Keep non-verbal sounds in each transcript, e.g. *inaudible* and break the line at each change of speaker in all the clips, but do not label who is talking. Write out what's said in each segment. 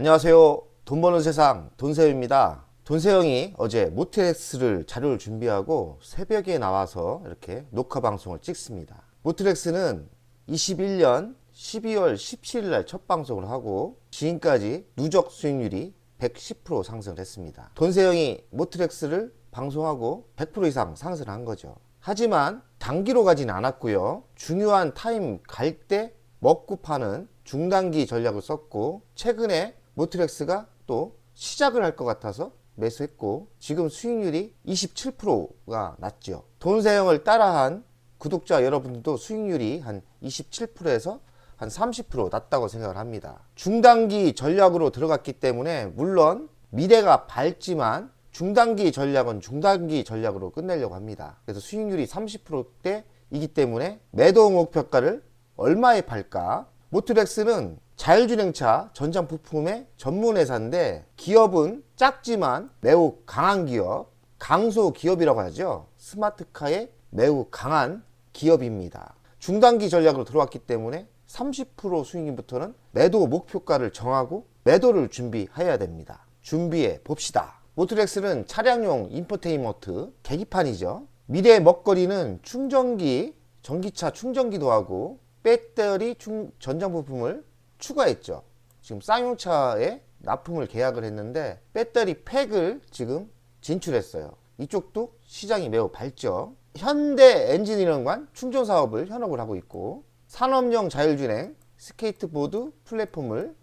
안녕하세요. 돈 버는 세상 돈세영입니다. 돈세영이 어제 모트렉스를 자료를 준비하고 새벽에 나와서 이렇게 녹화 방송을 찍습니다. 모트렉스는 21년 12월 17일 날 첫 방송을 하고 지금까지 누적 수익률이 110% 상승했습니다. 돈세영이 모트렉스를 방송하고 100% 이상 상승한 거죠. 하지만 단기로 가진 않았고요. 중요한 타임 갈 때 먹고 파는 중단기 전략을 썼고 최근에 모트렉스가 또 시작을 할 것 같아서 매수했고 지금 수익률이 27%가 났죠. 돈세영을 따라한 구독자 여러분들도 수익률이 한 27%에서 한 30% 낮다고 생각을 합니다. 중단기 전략으로 들어갔기 때문에 물론 미래가 밝지만 중단기 전략은 중단기 전략으로 끝내려고 합니다. 그래서 수익률이 30%대이기 때문에 매도 목표가를 얼마에 팔까? 모트렉스는 자율주행차 전장 부품의 전문 회사인데 기업은 작지만 매우 강한 기업, 강소 기업이라고 하죠. 스마트카의 매우 강한 기업입니다. 중단기 전략으로 들어왔기 때문에 30% 수익률부터는 매도 목표가를 정하고 매도를 준비해야 됩니다. 준비해 봅시다. 모트렉스는 차량용 인포테인먼트 계기판이죠. 미래의 먹거리는 충전기, 전기차 충전기도 하고 배터리 충, 전장 부품을 추가했죠. 지금 쌍용차에 납품을 계약을 했는데 배터리 팩을 지금 진출했어요. 이쪽도 시장이 매우 밝죠. 현대 엔지니어링관 충전 사업을 현업을 하고 있고 산업용 자율주행 스케이트보드 플랫폼을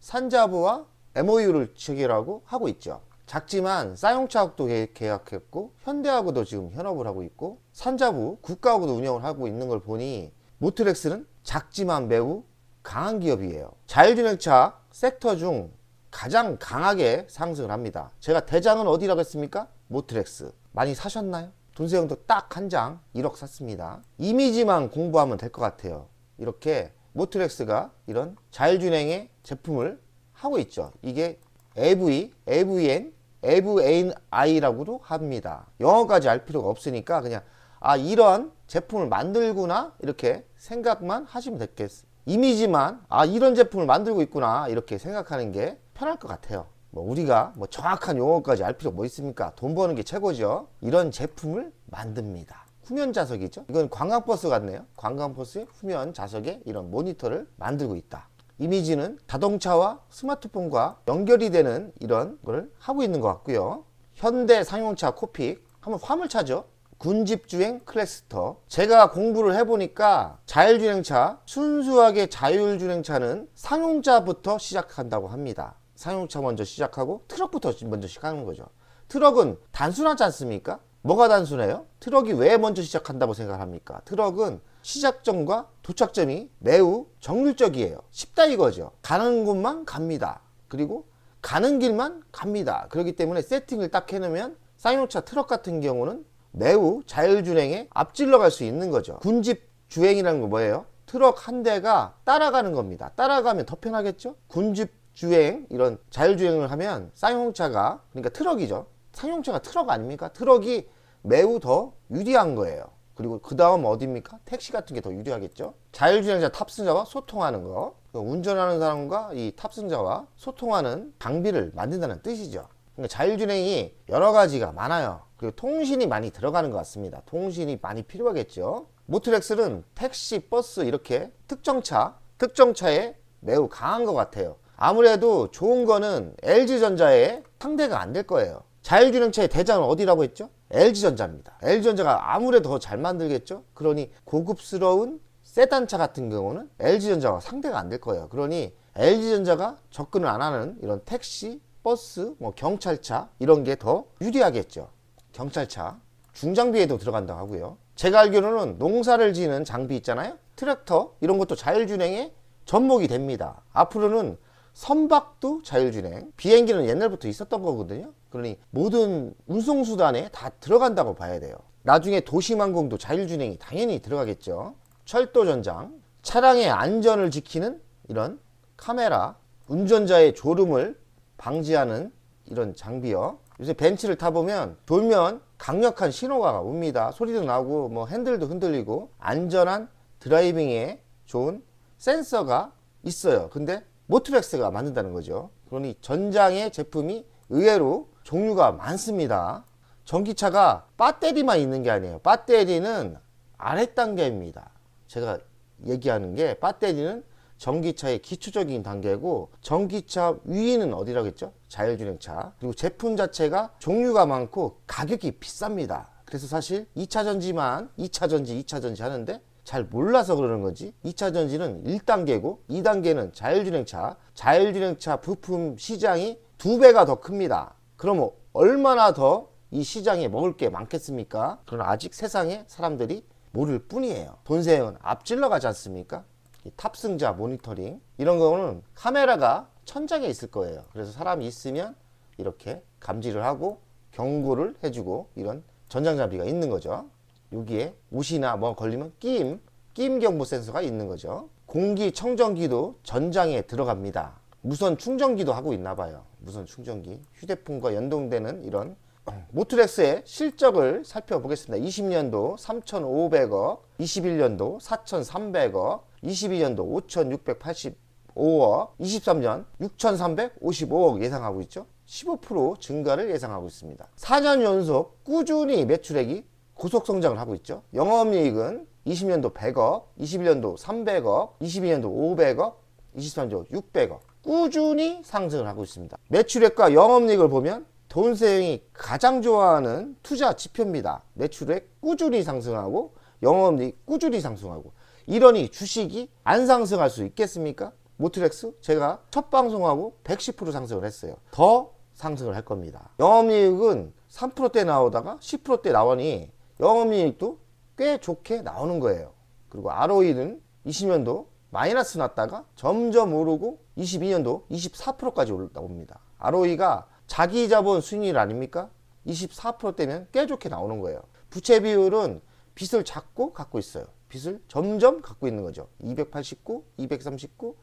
산자부와 MOU를 체결하고 하고 있죠. 작지만 쌍용차하고도 계- 계약했고 현대하고도 지금 현업을 하고 있고 산자부 국가하고도 운영을 하고 있는 걸 보니 모트렉스는 작지만 매우 강한 기업이에요. 자율주행차 섹터 중 가장 강하게 상승을 합니다. 제가 대장은 어디라고 했습니까? 모트렉스. 많이 사셨나요? 돈세형도 딱 한 장 1억 샀습니다. 이미지만 공부하면 될 것 같아요. 이렇게 모트렉스가 이런 자율주행의 제품을 하고 있죠. 이게 AV, AVN, AVNI라고도 합니다. 영어까지 알 필요가 없으니까 그냥 아 이런 제품을 만들구나 이렇게 생각만 하시면 되겠습니다. 이미지만 아 이런 제품을 만들고 있구나 이렇게 생각하는 게 편할 것 같아요. 뭐 우리가 뭐 정확한 용어까지 알 필요 뭐 있습니까? 돈 버는 게 최고죠. 이런 제품을 만듭니다. 후면 자석이죠. 이건 관광버스 같네요. 관광버스의 후면 자석에 이런 모니터를 만들고 있다. 이미지는 자동차와 스마트폰과 연결이 되는 이런 걸 하고 있는 것 같고요. 현대 상용차 코픽 한번 화물차죠. 군집주행 클래스터. 제가 공부를 해보니까 자율주행차 순수하게 자율주행차는 상용차부터 시작한다고 합니다. 상용차 먼저 시작하고 트럭부터 먼저 시작하는 거죠. 트럭은 단순하지 않습니까? 뭐가 단순해요? 트럭이 왜 먼저 시작한다고 생각합니까? 트럭은 시작점과 도착점이 매우 정률적이에요. 쉽다 이거죠. 가는 곳만 갑니다. 그리고 가는 길만 갑니다. 그렇기 때문에 세팅을 딱 해놓으면 쌍용차 트럭 같은 경우는 매우 자율주행에 앞질러 갈 수 있는 거죠. 군집 주행이라는 건 뭐예요? 트럭 한 대가 따라가는 겁니다. 따라가면 더 편하겠죠? 군집 주행, 이런 자율주행을 하면 쌍용차가, 그러니까 트럭이죠. 쌍용차가 트럭 아닙니까? 트럭이 매우 더 유리한 거예요. 그리고 그 다음 어디입니까? 택시 같은 게 더 유리하겠죠? 자율주행자 탑승자와 소통하는 거. 운전하는 사람과 이 탑승자와 소통하는 장비를 만든다는 뜻이죠. 그러니까 자율주행이 여러 가지가 많아요. 그리고 통신이 많이 들어가는 것 같습니다. 통신이 많이 필요하겠죠. 모트렉스는 택시, 버스 이렇게 특정차, 특정차에 매우 강한 것 같아요. 아무래도 좋은 거는 LG전자에 상대가 안 될 거예요. 자율주행차의 대장은 어디라고 했죠? LG전자입니다. LG전자가 아무래도 더 잘 만들겠죠? 그러니 고급스러운 세단차 같은 경우는 LG전자와 상대가 안 될 거예요. 그러니 LG전자가 접근을 안 하는 이런 택시, 버스, 뭐 경찰차 이런 게 더 유리하겠죠. 경찰차 중장비에도 들어간다고 하고요. 제가 알기로는 농사를 지는 장비 있잖아요. 트랙터 이런 것도 자율주행에 접목이 됩니다. 앞으로는 선박도 자율주행, 비행기는 옛날부터 있었던 거거든요. 그러니 모든 운송수단에 다 들어간다고 봐야 돼요. 나중에 도심항공도 자율주행이 당연히 들어가겠죠. 철도전장, 차량의 안전을 지키는 이런 카메라, 운전자의 졸음을 방지하는 이런 장비요. 요새 벤츠를 타보면 돌면 강력한 신호가 옵니다. 소리도 나고 뭐 핸들도 흔들리고 안전한 드라이빙에 좋은 센서가 있어요. 근데 모트렉스가 만든다는 거죠. 그러니 전장의 제품이 의외로 종류가 많습니다. 전기차가 배터리만 있는 게 아니에요. 배터리는 아래 단계입니다. 제가 얘기하는 게 배터리는 전기차의 기초적인 단계고 전기차 위는 어디라고 했죠? 자율주행차. 그리고 제품 자체가 종류가 많고 가격이 비쌉니다. 그래서 사실 2차 전지만 2차 전지, 2차 전지 하는데 잘 몰라서 그러는 거지. 2차 전지는 1단계고 2단계는 자율주행차. 자율주행차 부품 시장이 두 배가 더 큽니다. 그럼 얼마나 더 이 시장에 먹을 게 많겠습니까? 그러나 아직 세상에 사람들이 모를 뿐이에요. 돈세형은 앞질러 가지 않습니까? 이 탑승자 모니터링 이런 거는 카메라가 천장에 있을 거예요. 그래서 사람이 있으면 이렇게 감지를 하고 경고를 해주고 이런 전장장비가 있는 거죠. 여기에 옷이나 뭐 걸리면 끼임, 끼임 경보 센서가 있는 거죠. 공기 청정기도 전장에 들어갑니다. 무선 충전기도 하고 있나 봐요. 무선 충전기. 휴대폰과 연동되는 이런 *clears throat* 모트렉스의 실적을 살펴보겠습니다. 20년도 3,500억, 21년도 4,300억, 22년도 5,685억, 23년 6,355억 예상하고 있죠. 15% 증가를 예상하고 있습니다. 4년 연속 꾸준히 매출액이 고속 성장을 하고 있죠. 영업이익은 20년도 100억, 21년도 300억, 22년도 500억, 23년도 600억. 꾸준히 상승을 하고 있습니다. 매출액과 영업이익을 보면 돈세형이 가장 좋아하는 투자 지표입니다. 매출액 꾸준히 상승하고 영업이익 꾸준히 상승하고 이러니 주식이 안 상승할 수 있겠습니까? 모트렉스 제가 첫 방송하고 110% 상승을 했어요. 더 상승을 할 겁니다. 영업이익은 3%대 나오다가 10%대 나오니 영업이익도 꽤 좋게 나오는 거예요. 그리고 ROE는 20년도 마이너스 났다가 점점 오르고 22년도 24%까지 올라옵니다. ROE가 자기 자본 수익률 아닙니까? 24%대면 꽤 좋게 나오는 거예요. 부채 비율은 빚을 작고 갖고 있어요. 빚을 점점 갖고 있는 거죠. 289, 239,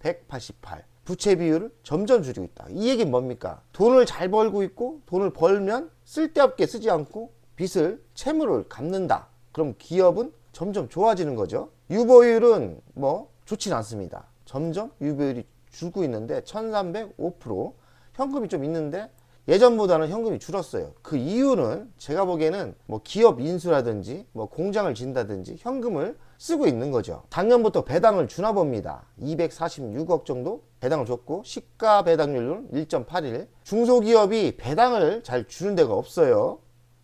188. 부채 비율을 점점 줄이고 있다. 이 얘기는 뭡니까? 돈을 잘 벌고 있고 돈을 벌면 쓸데없게 쓰지 않고 빚을 채무를 갚는다. 그럼 기업은 점점 좋아지는 거죠. 유보율은 뭐 좋진 않습니다. 점점 유보율이 줄고 있는데 1305% 현금이 좀 있는데 예전보다는 현금이 줄었어요. 그 이유는 제가 보기에는 뭐 기업 인수라든지 뭐 공장을 진다든지 현금을 쓰고 있는 거죠. 작년부터 배당을 주나 봅니다. 246억 정도 배당을 줬고 시가 배당률은 1.81. 중소기업이 배당을 잘 주는 데가 없어요.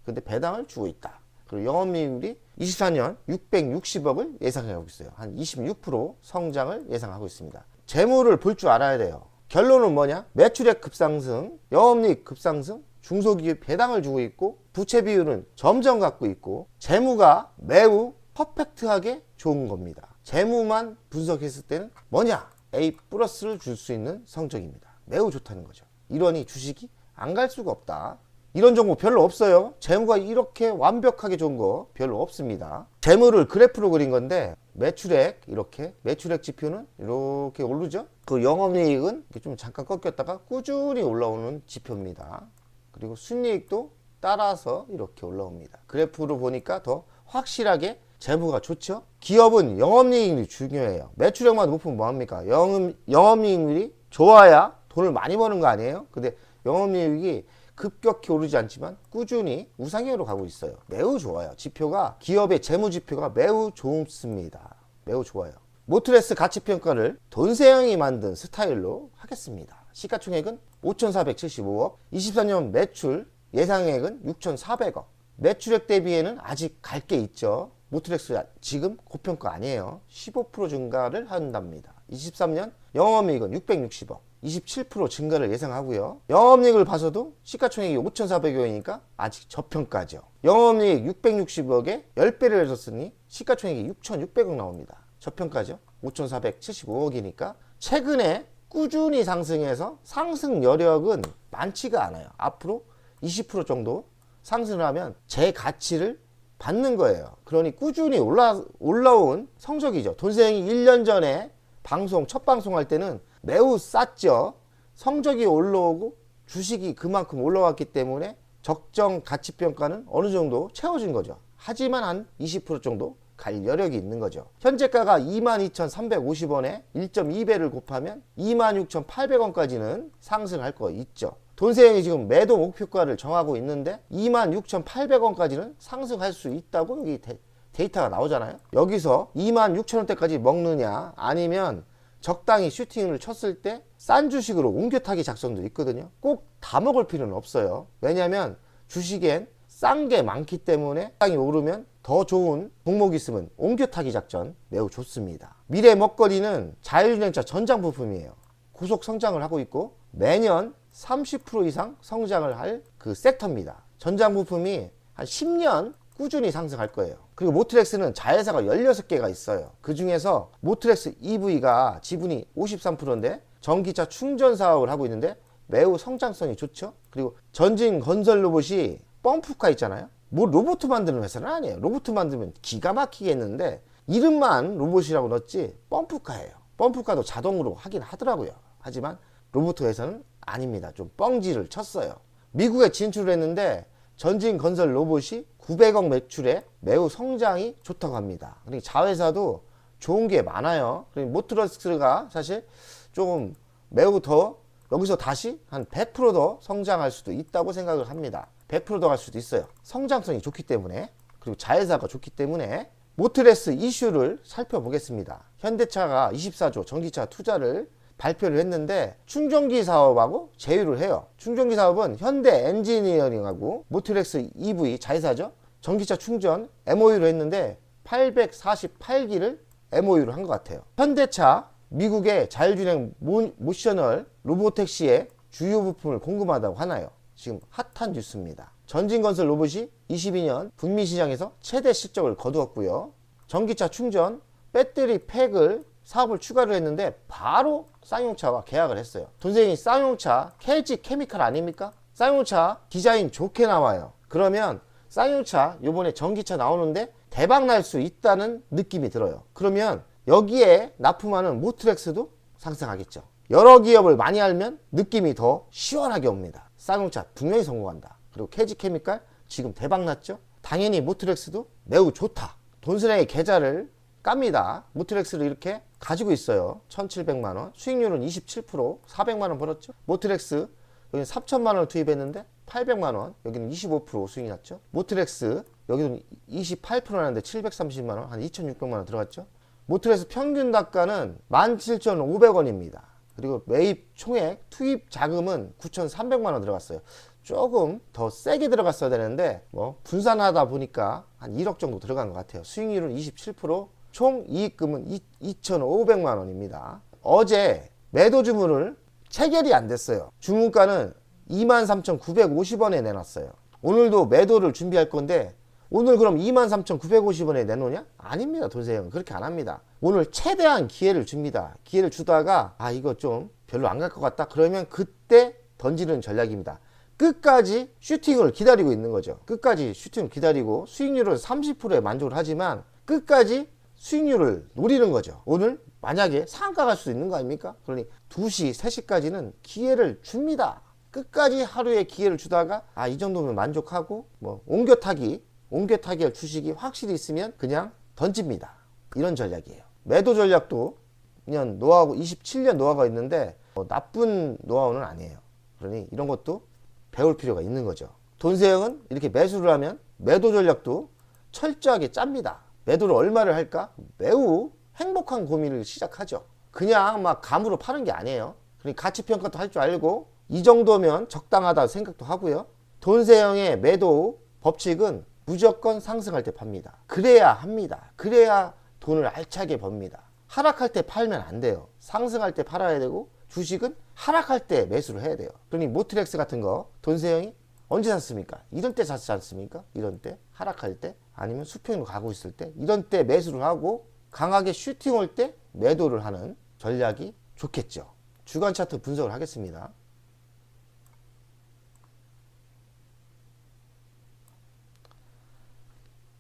근데 배당을 주고 있다. 그리고 영업이익률이 24년 660억을 예상하고 있어요. 한 26% 성장을 예상하고 있습니다. 재무를 볼줄 알아야 돼요. 결론은 뭐냐? 매출액 급상승, 영업이익 급상승, 중소기업 배당을 주고 있고 부채 비율은 점점 갖고 있고 재무가 매우 퍼펙트하게 좋은 겁니다. 재무만 분석했을 때는 뭐냐? A 플러스를 줄 수 있는 성적입니다. 매우 좋다는 거죠. 이러니 주식이 안 갈 수가 없다. 이런 정보 별로 없어요. 재무가 이렇게 완벽하게 좋은 거 별로 없습니다. 재무를 그래프로 그린 건데 매출액 이렇게 매출액 지표는 이렇게 오르죠. 그 영업이익은 좀 잠깐 꺾였다가 꾸준히 올라오는 지표입니다. 그리고 순이익도 따라서 이렇게 올라옵니다. 그래프로 보니까 더 확실하게 재무가 좋죠. 기업은 영업이익률이 중요해요. 매출액만 높으면 뭐합니까? 영업, 영업이익률이 좋아야 돈을 많이 버는 거 아니에요? 근데 영업이익이 급격히 오르지 않지만 꾸준히 우상향으로 가고 있어요. 매우 좋아요. 지표가 기업의 재무 지표가 매우 좋습니다. 매우 좋아요. 모트레스 가치 평가를 돈세형이 만든 스타일로 하겠습니다. 시가총액은 5,475억, 24년 매출 예상액은 6,400억. 매출액 대비에는 아직 갈 게 있죠. 모트렉스 지금 고평가 아니에요. 15% 증가를 한답니다. 23년 영업이익은 660억. 27% 증가를 예상하고요. 영업이익을 봐서도 시가총액이 5,400억이니까 아직 저평가죠. 영업이익 660억에 10배를 해줬으니 시가총액이 6,600억 나옵니다. 저평가죠. 5,475억이니까 최근에 꾸준히 상승해서 상승 여력은 많지가 않아요. 앞으로 20% 정도 상승을 하면 제 가치를 받는 거예요. 그러니 꾸준히 올라, 올라온 성적이죠. 돈생이 1년 전에 방송, 첫 방송할 때는 매우 쌌죠. 성적이 올라오고 주식이 그만큼 올라왔기 때문에 적정 가치 평가는 어느 정도 채워진 거죠. 하지만 한 20% 정도 갈 여력이 있는 거죠. 현재가가 22,350원에 1.2배를 곱하면 26,800원까지는 상승할 거 있죠. 돈세형이 지금 매도 목표가를 정하고 있는데 26,800원까지는 상승할 수 있다고 여기 데, 데이터가 나오잖아요. 여기서 26,000원대까지 먹느냐 아니면 적당히 슈팅을 쳤을 때 싼 주식으로 옮겨타기 작성도 있거든요. 꼭 다 먹을 필요는 없어요. 왜냐하면 주식엔 싼 게 많기 때문에 땅이 오르면 더 좋은 종목이 있으면 옮겨타기 작전 매우 좋습니다. 미래 먹거리는 자율주행차 전장 부품이에요. 고속 성장을 하고 있고 매년 30% 이상 성장을 할 그 섹터입니다. 전장 부품이 한 10년 꾸준히 상승할 거예요. 그리고 모트렉스는 자회사가 16개가 있어요. 그 중에서 모트렉스 EV가 지분이 53%인데 전기차 충전 사업을 하고 있는데 매우 성장성이 좋죠. 그리고 전진 건설 로봇이 펌프카 있잖아요. 뭐 로봇 만드는 회사는 아니에요. 로봇 만들면 기가 막히겠는데 이름만 로봇이라고 넣었지 펌프카예요. 펌프카도 자동으로 하긴 하더라고요. 하지만 로봇 회사는 아닙니다. 좀 뻥지를 쳤어요. 미국에 진출을 했는데 전진 건설 로봇이 900억 매출에 매우 성장이 좋다고 합니다. 그러니까 자회사도 좋은 게 많아요. 그리고 모트러스가 사실 조금 매우 더 여기서 다시 한 100%더 성장할 수도 있다고 생각을 합니다. 100%더 갈 수도 있어요. 성장성이 좋기 때문에 그리고 자회사가 좋기 때문에 모트레스 이슈를 살펴보겠습니다. 현대차가 24조 전기차 투자를 발표를 했는데 충전기 사업하고 제휴를 해요. 충전기 사업은 현대 엔지니어링하고 모트렉스 EV 자회사죠. 전기차 충전 MOU를 했는데 848기를 MOU를 한것 같아요. 현대차 미국의 자율주행 모- 모셔널 로보택시의 주요 부품을 공급하다고 하나요? 지금 핫한 뉴스입니다. 전진건설 로봇이 22년 북미 시장에서 최대 실적을 거두었고요. 전기차 충전 배터리 팩을 사업을 추가를 했는데 바로 쌍용차와 계약을 했어요. 돈생이 쌍용차 KG 케미칼 아닙니까? 쌍용차 디자인 좋게 나와요. 그러면 쌍용차 요번에 전기차 나오는데 대박 날 수 있다는 느낌이 들어요. 그러면 여기에 납품하는 모트렉스도 상승하겠죠. 여러 기업을 많이 알면 느낌이 더 시원하게 옵니다. 쌍용차 분명히 성공한다. 그리고 KG 케미칼 지금 대박 났죠? 당연히 모트렉스도 매우 좋다. 돈스레의 계좌를 깝니다. 모트렉스를 이렇게 가지고 있어요. 1,700만 원. 수익률은 27%, 400만 원 벌었죠. 모트렉스 여기는 3천만 원을 투입했는데 800만 원. 여기는 25% 수익이 났죠. 모트렉스 여기는 28% 나는데 730만 원, 한 2,600만 원 들어갔죠. 모트렉스 평균 단가는 17,500원입니다. 그리고 매입 총액 투입 자금은 9,300만 원 들어갔어요. 조금 더 세게 들어갔어야 되는데 뭐 분산하다 보니까 한 1억 정도 들어간 것 같아요. 수익률은 27%, 총 이익금은 2,500만 원입니다. 어제 매도 주문을 체결이 안 됐어요. 주문가는 23,950원에 내놨어요. 오늘도 매도를 준비할 건데 오늘 그럼 23,950원에 내놓냐? 아닙니다. 돈세형 그렇게 안 합니다. 오늘 최대한 기회를 줍니다. 기회를 주다가 아 이거 좀 별로 안 갈 것 같다. 그러면 그때 던지는 전략입니다. 끝까지 슈팅을 기다리고 있는 거죠. 끝까지 슈팅을 기다리고 수익률은 30%에 만족을 하지만 끝까지 수익률을 노리는 거죠. 오늘 만약에 상가 갈수 있는 거 아닙니까? 그러니 2시, 3시까지는 기회를 줍니다. 끝까지 하루에 기회를 주다가 아 이 정도면 만족하고 뭐 옮겨 타기, 옮겨 타기 할 주식이 확실히 있으면 그냥 던집니다. 이런 전략이에요. 매도 전략도 그냥 노하우 27년 노하우가 있는데 뭐 나쁜 노하우는 아니에요. 그러니 이런 것도 배울 필요가 있는 거죠. 돈세형은 이렇게 매수를 하면 매도 전략도 철저하게 짭니다. 매도를 얼마를 할까? 매우 행복한 고민을 시작하죠. 그냥 막 감으로 파는 게 아니에요. 그러니까 가치 평가도 할 줄 알고 이 정도면 적당하다 생각도 하고요. 돈세형의 매도 법칙은 무조건 상승할 때 팝니다. 그래야 합니다. 그래야 돈을 알차게 법니다. 하락할 때 팔면 안 돼요. 상승할 때 팔아야 되고 주식은 하락할 때 매수를 해야 돼요. 그러니 모트렉스 같은 거 돈세형이 언제 샀습니까? 이런 때 샀지 않습니까? 이런 때 하락할 때 아니면 수평으로 가고 있을 때 이런 때 매수를 하고 강하게 슈팅 올 때 매도를 하는 전략이 좋겠죠. 주간 차트 분석을 하겠습니다.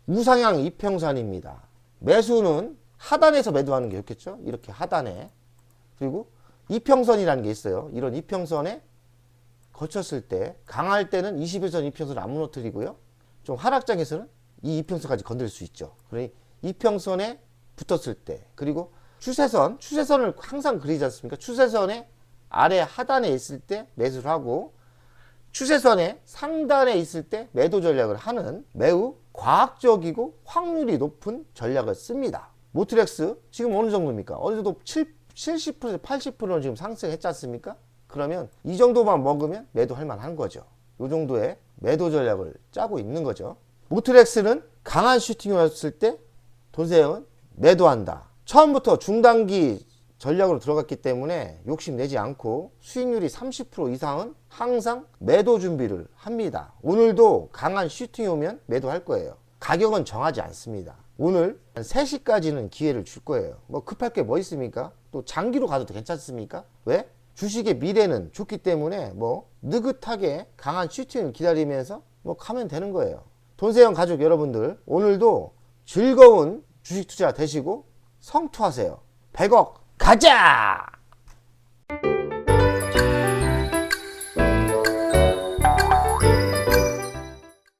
우상향 이평선입니다. 매수는 하단에서 매도하는 게 좋겠죠? 이렇게 하단에. 그리고 이평선이라는 게 있어요. 이런 이평선에 거쳤을 때 강할 때는 21선 이평선을 안 무너뜨리고요. 좀 하락장에서는 이 이평선까지 건들 수 있죠. 그러니 이평선에 붙었을 때 그리고 추세선 추세선을 항상 그리지 않습니까? 추세선의 아래 하단에 있을 때 매수를 하고 추세선의 상단에 있을 때 매도 전략을 하는 매우 과학적이고 확률이 높은 전략을 씁니다. 모트렉스 지금 어느 정도입니까? 어느 정도 7, 70% 80%는 지금 상승했지 않습니까? 그러면 이 정도만 먹으면 매도할 만한 거죠. 이 정도의 매도 전략을 짜고 있는 거죠. 모트렉스는 강한 슈팅이었을 때 돈세형은 매도한다. 처음부터 중단기 전략으로 들어갔기 때문에 욕심내지 않고 수익률이 30% 이상은 항상 매도 준비를 합니다. 오늘도 강한 슈팅이 오면 매도할 거예요. 가격은 정하지 않습니다. 오늘 한 3시까지는 기회를 줄 거예요. 뭐 급할 게 뭐 있습니까? 또 장기로 가도 괜찮습니까? 왜? 주식의 미래는 좋기 때문에 뭐 느긋하게 강한 슈팅을 기다리면서 뭐 가면 되는 거예요. 돈세형 가족 여러분들 오늘도 즐거운 주식 투자 되시고 성투하세요. 100억 가자!